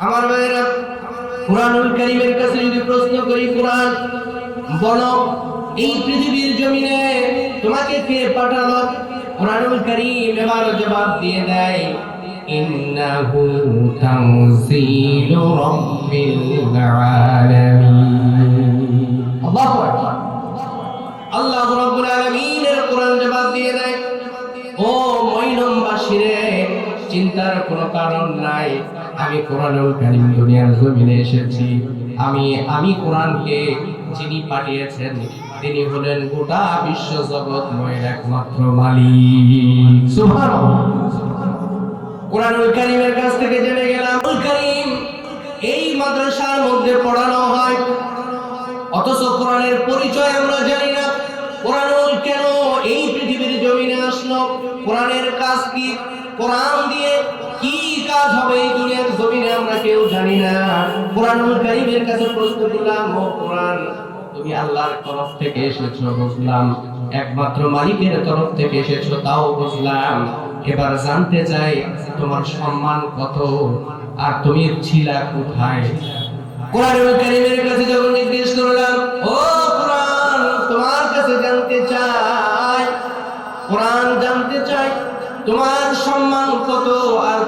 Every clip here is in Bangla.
আমার ভাইয়েরা, কোরআনুল কারীমের কাছে যদি প্রশ্ন করি, কোরআন বলো, এই পৃথিবীর জমিনে তোমাকে কে পাঠালো? কোরআনুল কারীম এবার জবাব দিয়ে দেয়, ইন্নাহু রাব্বিল আলামিন। আল্লাহু আকবার। আল্লাহ রাব্বুল আলামিনের কোরআন জবাব দিয়ে দেয়, ও মইনমবাসীরে চিন্তার কোনো কারণ নাই। আমি কোরআনুল কারীম দুনিয়ার জমিনে এসেছি। আমি আমি কোরআনকে যিনি পাঠিয়েছেন, তিনি হলেন গোটা বিশ্ব জগৎময়ের একমাত্র মালিক। কোরআনুল কারীমের কাছ থেকে জেনে গেলাম কারীম এই মাদ্রাসার মধ্যে পড়ানো হয়। অথচ কোরআনের পরিচয় আমরা জানি না। কোরআনুল কেন এই পৃথিবীর জমিনে আসলো? কোরআনের কাজ কি? কোরআন দিয়ে জমিনে, আমরা কেউ জানি না। কাছে প্রশ্ন করলাম, ও কোরআন, তুমি আল্লাহর তরফ থেকে এসেছ, বুঝলাম। একমাত্র মালিকের তরফ থেকে এসেছ, তাও বুঝলাম। এবার জানতে চাই, তোমার সম্মান কত? আর তুমি ছিলা কোথায়? কোরআনুল কারীমের কাছে যখন জিজ্ঞেস করলাম, ও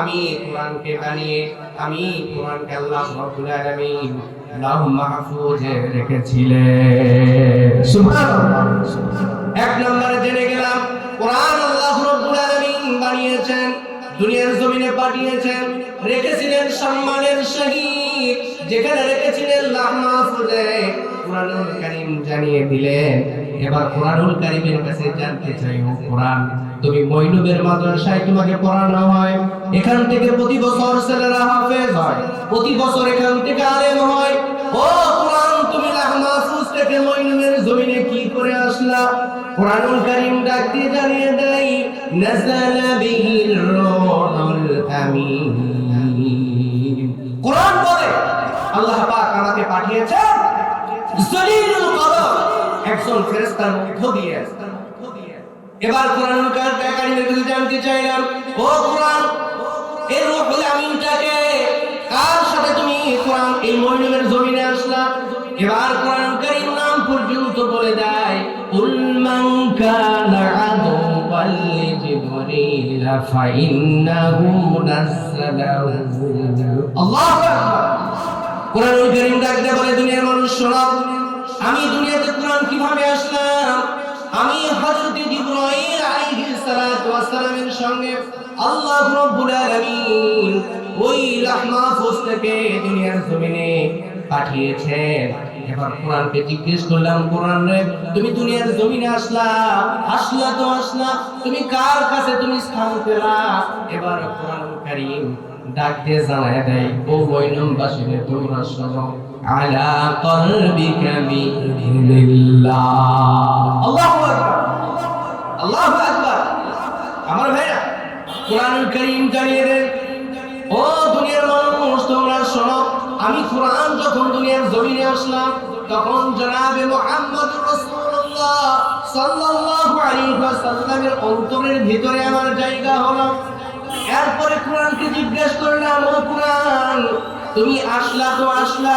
আমি কোরআনকে বানিয়ে আমি কোরআনকে আল্লাহ রাব্বুল আলামিন লাহ মাহফুজে রেখেছিলেন। সুবহানাল্লাহ। এক নম্বরে জেনে গেলাম, কোরআন আল্লাহ রাব্বুল আলামিন বানিয়েছেন, দুনিয়ার জমিনে পাঠিয়েছেন, রেখেছিলেন সম্মানের সহিত যেখানে রেখেছিলেন লাহ মাহফুজে কোরআনুল কারীম জানিয়ে দিলেন। এবার কোরআনুল কারীমের কাছে জানতে চাই, ও কোরআন তুমি মইনুবের মাদ্রাসায় তোমাকে পড়ানো হয়। এখান থেকে প্রতি বছর ছেলেরা হাফেজ হয়। প্রতি বছর এখান থেকে আলেম হয়। ও কোরআন, তুমি মাহফুজ থেকে মইনুবের জমিনে কি করে আসলা? কোরআনুল কারীম ডাক দিয়ে জানিয়ে দেয় নাযালা বিহির রূহুল আমিন। কোরআন বলে, আল্লাহ পাক আমাকে পাঠিয়েছেন। জলিলুল কদর, একজন ফেরেশতার মধ্য দিয়ে। এবার কোরআনুল কারীমের কাছে জানতে চাইলাম, ও কোরআন এই রূহুল আমিনটাকে কার সাথে তুমি কোরআন এই মইনুমের জমিনে আসলা? এবার কোরআন কারীম নাম পর্যন্ত বলে দেয়, কুল মান কানা আদুওয়াল লিজিবরিল ফাইন্নাহু কোরআনুল কারীম ডাকতে বলে, দুনিয়ার মানুষ শোনো আমি দুনিয়াতে কোরআন কীভাবে আসলাম? আমি হযরত জিবরাইল আলাইহিস সালাতু ওয়াস সালামের সঙ্গে আল্লাহ রাব্বুল আলামিন ওই রাহমাফুজ থেকে দুনিয়ার জমিনে পাঠিয়েছেন। এবার কোরআনকে জিজ্ঞেস করলাম, কোরআন রে, তুমি দুনিয়ার জমিনে আসলা? আসলা তো আসলা, তুমি কার কাছে তুমি স্থান পেলা? এবার কোরআন কারীম ডাক দিয়ে জানায় দেয়, ও বৈনম বাসীদের তোমরা শোনো। আলা কলবিকা বিইذنিল্লাহ আল্লাহু আকবার। আল্লাহু আকবার। আমার ভাইরা, কোরআনুল কারীম জানিয়ে দেন, ও দুনিয়ার মানুষ, তোমরা শোনো, আমি কোরআন যখন দুনিয়ার জমিনে আসলাম, তখন জনাবে মুহাম্মদ রাসূলুল্লাহ সাল্লাল্লাহু আলাইহি ওয়াসাল্লামের অন্তরের ভিতরে আমার জায়গা হলো। এরপরে কোরআনকে জিজ্ঞেস করলাম, ও কোরআন, তুমি আসলা তো আসলা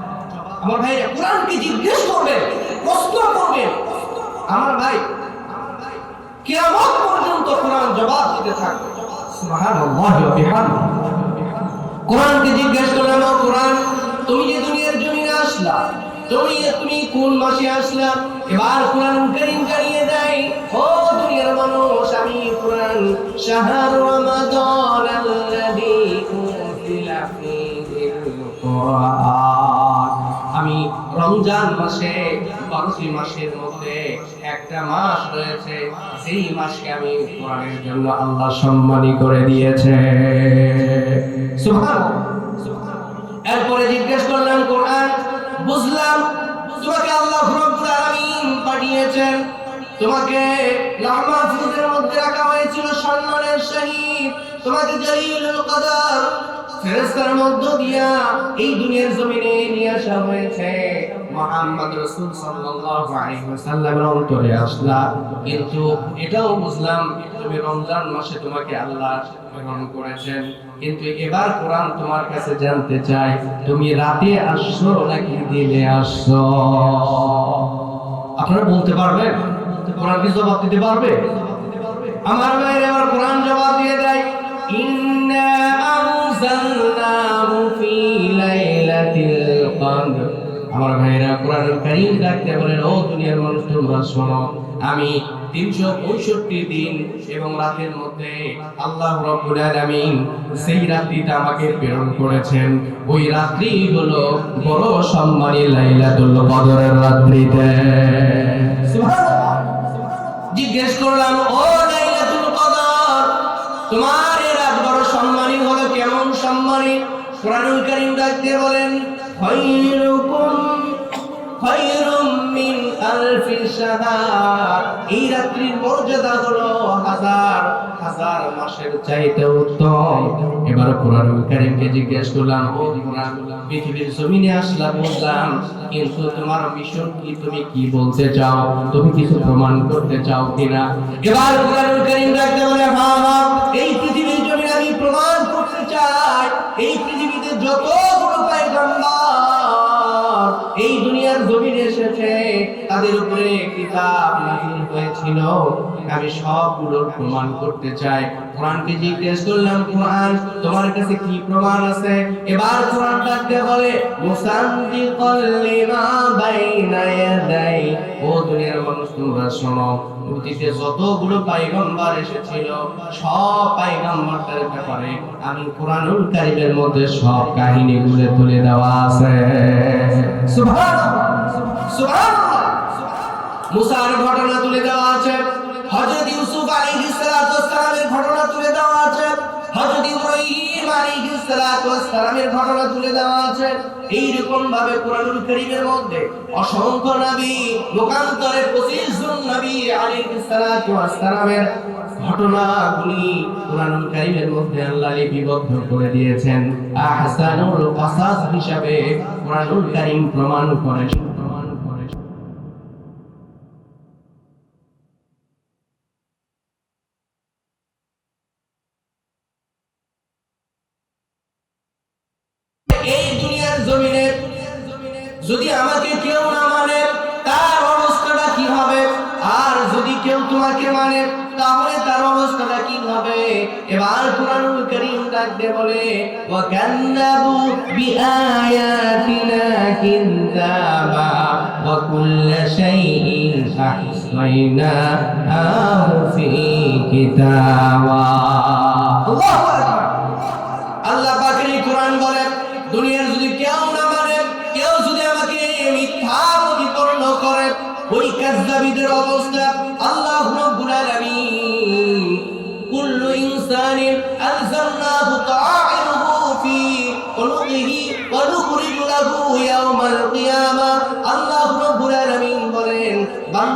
আমার ভাই কোরআনকে জিজ্ঞেস করবে, প্রশ্ন করবে। আমার ভাই, কিয়ামত পর্যন্ত কোরআন জবাব দিতে থাকবে। কোরআনকে জিজ্ঞেস কোরআন, তুমি যে দুনিয়ার আসলা, তুমি তুমি কোন মাসে আসলা? এবার কোরআন করিম জানিয়ে দেয়, ও দুনিয়ার মানুষ, আমি কোরআন শাহর রমাদান কোরআন। রমজান মাসে বারোটি মাসের মধ্যে একটা মাস রয়েছে সেই মাসকে আমি কোরআনের জন্য আল্লাহ সম্মানী করে দিয়েছে। এরপরে জিজ্ঞেস করলাম, কোরআন, বুঝলাম, তোমাকে আল্লাহ রব্বুল আলামিন পাঠিয়েছেন। তোমাকে লাহ মধ্যে রাখা হয়েছিল সম্মানের সহিত তোমাকে জলিলুল কদর ফেরেশতার মধ্য দিয়া এই দুনিয়ার জমিনে নিয়ে আসা হয়েছে। মুহাম্মদ রাসূল অন্তরে আসলা। কিন্তু এটাও বুঝলাম, তুমি রমজান মাসে তোমাকে আল্লাহ করেছেন। কিন্তু এবার কোরআন তোমার কাছে জানতে চাই তুমি রাতে আসছো নাকি দিনে আসছো? আপনারা বলতে পারবেন কোরআন কি জবাব দিতে পারবে? আমার ভাইয়ের, এবার কোরআন জবাব দিয়ে দেয়। ইন্না আনজালনাহু ফি লাইলাতিল কদর। আমার ভাইরা কোরআনুল কারীম ডাকতে বলেন, ও দুনিয়ার মানুষ, তোমরা শোনো, আমি তিনশো পঁয়ষট্টি দিন এবং রাতের মধ্যে আল্লাহ রব্বুল আলামিন সেই রাত্রিটা আমাকে প্রেরণ করেছেন, ওই রাত্রি হলো বড় সম্মানী লাইলাতুল কদরের রাত্রিতে। জিজ্ঞেস করলাম, ও লাইলাতুল কদর, তোমার এই রাত বড় সম্মানী হলো কেমন সম্মানী? কোরআনুল কারীম ডাকতে বলেন খায়রুকুম খায়রুম মিন আলফি শাহর। এই রাত্রির মর্যাদা হলো হাজার হাজার মাসের চাইতে উত্তম। এবার কোরআনুল কারীমকে জিজ্ঞেস করলাম, ও কোরআন, পৃথিবীর জমিনে আসলাম বুঝলাম, কিন্তু তোমার মিশন কি তুমি কি বলতে চাও? তুমি কিছু প্রমাণ করতে চাও কিনা? এবার কোরআনুল কারীম ডাকতে বলে হ্যাঁ হ্যাঁ এই পৃথিবীর জমিনে আমি প্রমাণ করতে চাই। এই পৃথিবীতে যতগুলো এসেছে। তাদের উপরে কিতাব নাযিল হয়েছিল। আমি প্রমাণ করতে চাই। কোরআনকে জিজ্ঞেস করলাম, কোরআন, তোমার কাছে কি প্রমাণ আছে? এবার কোরআন ডাকতে বলে ও দুনিয়ার মানুষ, তোমরা শোনো অতীতে যতগুলো পাইগম্বার এসেছিল, সব পাইগম্বারদের ব্যাপারে আমি কোরআনুল কারিমের মধ্যে সব কাহিনী কাহিনীগুলো তুলে দেওয়া আছে। ঘটনা তুলে দেওয়া আছে। এইরকম ভাবে কোরআনুল করিমের মধ্যে অসংখ্য নবী, লোকান্তরে 25 জন নবী আলিমের ঘটনাগুলি কোরআনুল করিমের মধ্যে আল্লাহ লিপিবদ্ধ করে দিয়েছেন। আহসানুল কাসাস হিসাবে কোরআনুল করিম প্রমাণ করে কেউ তোমাকে মানে তাহলে তার অবস্থাটা কি হবে? এবার কোরআনুল বলে ওয়া বিআয়াতিনা কিনতাবা ওয়া কুল্লা শাইইন ফি কিতাবা। আল্লাহু বলে দুনিয়ার যদি কেউ না মানে কেউ যদি আমাকে মিথ্যা প্রতিপন্ন করে, ওই কাযযাবীদের অবস্থা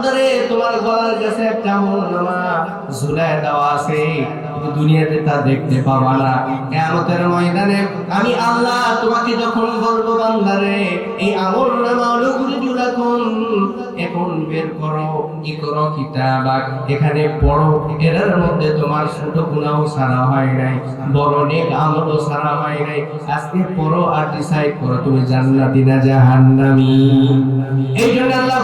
বান্দারে তোমার গলার কাছে একটা আমলনামা ঝুলায় দেওয়া আছে। দুনিয়াতে তা দেখতে পাবা না। কিয়ামতের ময়দানে আমি আল্লাহ তোমাকে যখন বলব, বান্দারে, এই আমল নামা অনুগুলি জুলাকুন এখন বের করো, কি করো কিতাবা? এখানে পড়ো। এটার মধ্যে তোমার ছোট গুনাহ সারা হয় নাই, বড় নেক আমলও সারা হয় নাই। আজকে পড়ো আর ডিসাইড করো, তুমি জান্নাতি না জাহান্নামী? এই জন্য আল্লাহ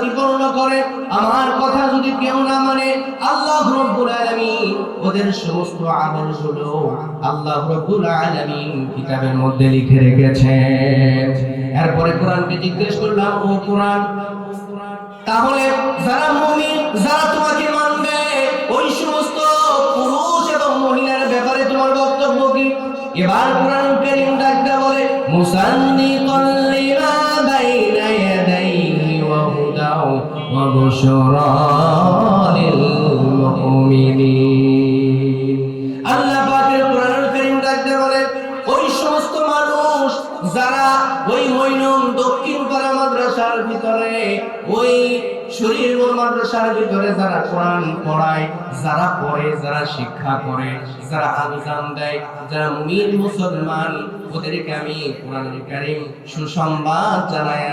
প্রতিপন্ন করে, আমার কথা যদি কেউ না মানে আল্লাহ রব্বুল আলামিন ওদের সমস্ত আমলগুলো আল্লাহ রব্বুল আলামিন কিতাবের মধ্যে লিখে রেখেছেন। এরপরে কোরআনকে জিজ্ঞেস করলাম, ও কোরআন, তাহলে যারা মুমিন, যারা তোমাকে মানবে, ওই সমস্ত পুরুষ এবং মহিলার ব্যাপারে তোমার বক্তব্য কি? এবার কোরআন কারীম ডাকতে বলে মুসান্দিকাল ওয়া ভিতরে, ওই মাদ্রাসার ভিতরে যারা কোরআন পড়ায়, যারা পড়ে, যারা শিক্ষা করে, যারা দেয়, যারা মুসলমান, ওদেরকে আমি সুসংবাদ জানায়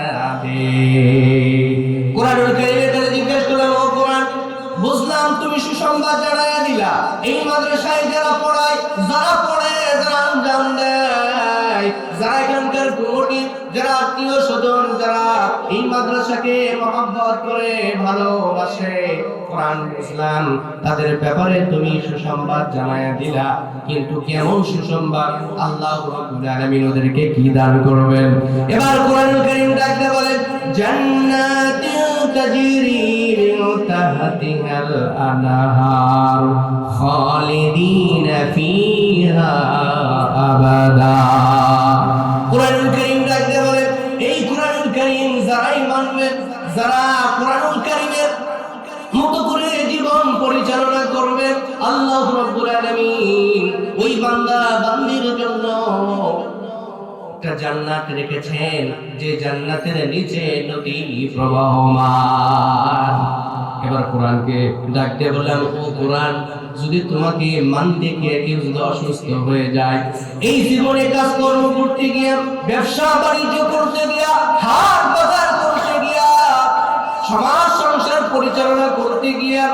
জিজ্ঞেস করলাম ও কোরআন, বুঝলাম তুমি সুসংবাদ জানাইয়া দিলা। এই মাদ্রাসায় যারা পড়ায়, যারা পড়ে মাদ্রাসাকে মহব্বত করে ভালোবাসে। কোরআন বুঝলাম তাদের ব্যাপারে তুমি সুসংবাদ জানাইয়া দিলা। কিন্তু কেমন সুসংবাদ? আল্লাহ রাব্বুল আলামিন ওদেরকে কি দান করবেন? এবার কোরআন কারীম ডাকতে বলেন জান্নাতিন তাজরি মিন তাহতিহাল আনহার খালিদিনা ফিহা আবাদা। জান্নাত রেখেছেন, যে জান্নাতের নিচে নদী প্রবাহমান। এবার কোরআনকে ডাক দিয়ে বললাম, ও কোরআন, যদি তোমাকে মানতে গিয়ে কেউ যদি অসুস্থ হয়ে যায়, এই জীবনে কাজকর্ম করতে গিয়ে, ব্যবসা বাণিজ্য করতে গিয়া, হাট বাজার করতে গিয়া, সমাজ সংসার পরিচালনা করতে গিয়া,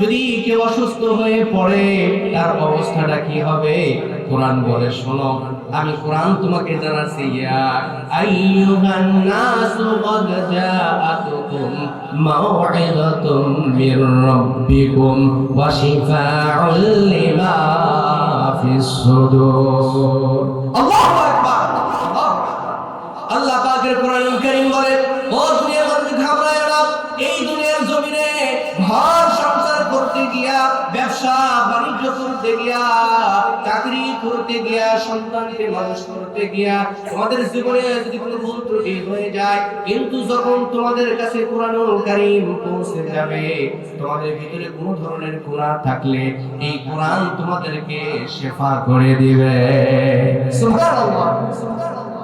যদি কেউ অসুস্থ হয়ে পড়ে, তার অবস্থাটা কি হবে? কোরআন বলে, শোনো আমি কোরআন তোমাকে জানাচ্ছি, ইয়া আইয়ুহান নাসু কদ জাআতুকুম মাউইযাতুম মির রাব্বিকুম ওয়া শিফাউল লিমা ফিস সুদুর। আল্লাহু আকবার। আল্লাহ পাকের কোরআন কারীম বলে, ও দুনিয়ার মানুষ, ঘাবড়ায় না। এই দুনিয়ার জমিনে ঘর সংসার করতে গিয়া, ব্যবসা, বাণিজ্য করতে গিয়া গিয়া, সন্তানকে মানুষ করতে গিয়া তোমাদের জীবনে যদি কোনো ভুল ত্রুটি হয়ে যায়, কিন্তু যখন তোমাদের কাছে কোরআনুল কারীম পৌঁছে যাবে, তোমাদের ভিতরে কোনো ধরনের গুনাহ থাকলে এই কোরআন তোমাদেরকে শেফা করে দিবে।